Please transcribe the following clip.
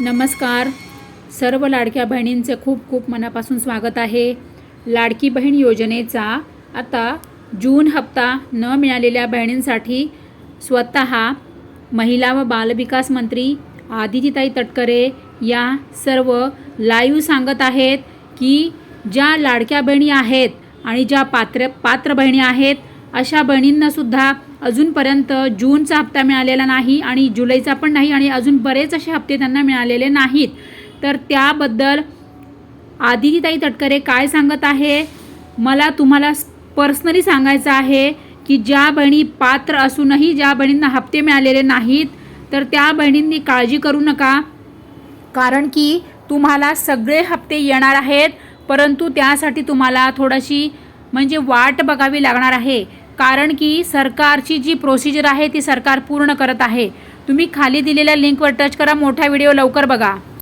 नमस्कार. सर्व लाडक्या बहिणींचे खूप खूप मनापासून स्वागत आहे. लाडकी बहीण योजनेचा आता जून हप्ता न मिळालेल्या बहिणींसाठी स्वतः महिला व बालविकास मंत्री आदितीताई तटकरे या सर्व लाईव्ह सांगत आहेत की ज्या लाडक्या बहिणी आहेत आणि ज्या पात्र पात्र बहिणी आहेत अशा बहिणींनासुद्धा अजूनपर्यंत जूनचा हप्ता मिळालेला नाही आणि जुलैचा पण नाही आणि अजून बरेच असे हप्ते त्यांना मिळालेले नाहीत. तर त्याबद्दल आदितीताई तटकरे काय सांगत आहे? मला तुम्हाला पर्सनली सांगायचं आहे की ज्या बहिणी पात्र असूनही ज्या बहिणींना हप्ते मिळालेले नाहीत तर त्या बहिणींनी काळजी करू नका. कारण की तुम्हाला सगळे हप्ते येणार आहेत परंतु त्यासाठी तुम्हाला थोडीशी म्हणजे वाट बघावी लागणार आहे. कारण की सरकारची जी प्रोसिजर आहे ती सरकार पूर्ण करत आहे. तुम्ही खाली दिलेल्या लिंकवर टच करा मोठा व्हिडिओ लवकर बघा.